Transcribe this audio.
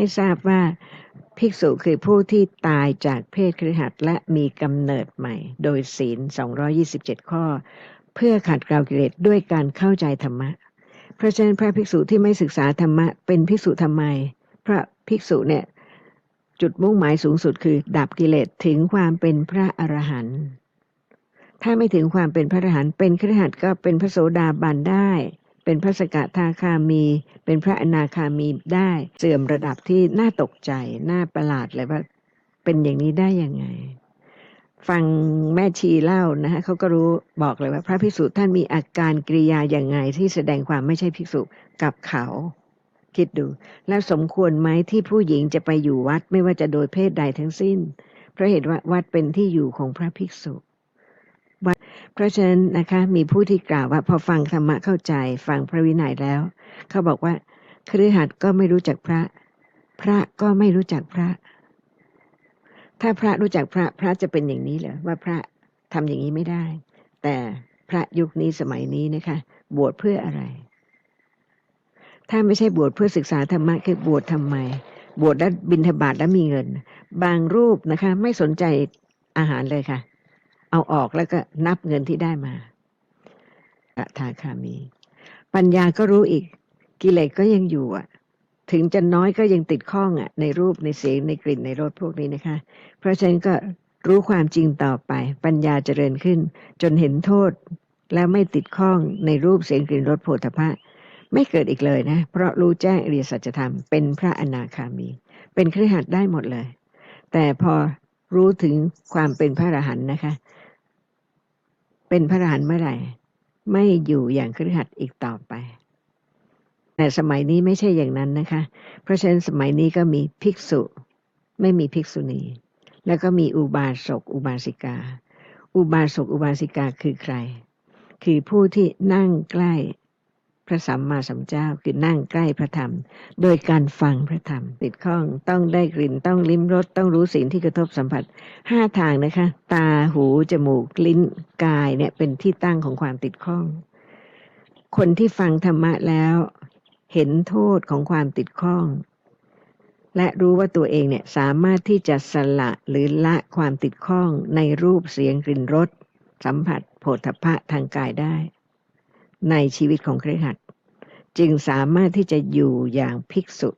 ให้ทราบว่าภิกษุคือผู้ที่ตายจากเพศคฤหัสถ์และมีกำเนิดใหม่ โดยศีล 227 ข้อ เพื่อขัดเกลากิเลสด้วยการเข้าใจธรรมะ เพราะฉะนั้นพระภิกษุที่ไม่ศึกษาธรรมะเป็นภิกษุทำไม พระภิกษุเนี่ยจุดมุ่งหมายสูงสุดคือ ดับกิเลสถึงความเป็นพระอรหันต์ถ้าไม่ถึงความเป็นพระอรหันต์เป็นคฤหัสถ์ก็เป็นพระโสดาบันได้ เป็นพระสกทาคามี เป็นพระอนาคามีได้เสื่อมระดับที่น่าตกใจน่าประหลาดเลยว่าเป็นอย่างนี้ได้ยังไง ฟังแม่ชีเล่านะฮะเขาก็รู้บอกเลยว่าพระภิกษุท่านมีอาการกริยาอย่างไงที่แสดงความไม่ใช่ภิกษุกับเขาคิดดู แล้วสมควรไหมที่ผู้หญิงจะไปอยู่วัดไม่ว่าจะโดยเพศใดทั้งสิ้น เพราะเหตุว่าวัดเป็นที่อยู่ของพระภิกษุ วัดเพราะฉะนั้นนะคะ มีผู้ที่กล่าวว่าพอฟังธรรมะเข้าใจฟังพระวินัยแล้ว เขาบอกว่าคฤหัสถ์ก็ไม่รู้จักพระ พระก็ไม่รู้จักพระ ถ้าพระรู้จักพระพระจะเป็นอย่างนี้เหรอว่าพระทำอย่างนี้ไม่ได้ แต่พระยุคนี้สมัยนี้นะคะ บวชเพื่ออะไร ถ้าไม่ใช่บวชเพื่อศึกษาธรรมะคือบวชทำไม บวชแล้วบิณฑบาตแล้วมีเงิน บางรูปนะคะ ไม่สนใจอาหารเลยค่ะ เอาออกแล้วก็นับเงินที่ได้มาอะทาคามี ปัญญาก็รู้อีก กิเลสก็ยังอยู่อะ ถึงจะน้อยก็ยังติดข้องอะ ในรูปในเสียงในกลิ่นในรสพวกนี้นะคะ เพราะฉะนั้นก็รู้ความจริงต่อไป ปัญญาเจริญขึ้น จนเห็นโทษแล้วไม่ติดข้องในรูปเสียงกลิ่นรสโผฏฐัพพะไม่เกิดอีกเลยนะ เพราะรู้แจ้งอริยสัจธรรมเป็นพระอนาคามี เป็นครหัสได้หมดเลย แต่พอรู้ถึงความเป็นพระอรหันต์นะคะ เป็นพระอรหันต์เมื่อไหร่ ไม่อยู่อย่างครหัสถ์อีกต่อไป แต่สมัยนี้ไม่ใช่อย่างนั้นนะคะ เพราะฉะนั้นสมัยนี้ก็มีภิกษุ ไม่มีภิกษุณี แล้วก็มีอุบาสก อุบาสิกา อุบาสก อุบาสิกาคือใคร คือผู้ที่นั่งใกล้ ระสัมมาสัมพุทธเจ้าคือนั่งใกล้พระธรรม โดยการฟังพระธรรม ติดข้องต้องได้กลิ่นต้องลิ้มรสต้องรู้สิ่งที่กระทบสัมผัสห้าทางนะคะ ตาหูจมูกลิ้นกายเนี่ยเป็นที่ตั้งของความติดข้อง คนที่ฟังธรรมะแล้ว เห็นโทษของความติดข้อง และรู้ว่าตัวเองเนี่ยสามารถที่จะสละหรือละความติดข้องในรูปเสียงกลิ่นรสสัมผัสโผฏฐัพพะทางกายได้ ในชีวิตของครหัสจึงสามารถที่จะอยู่อย่างภิกษุ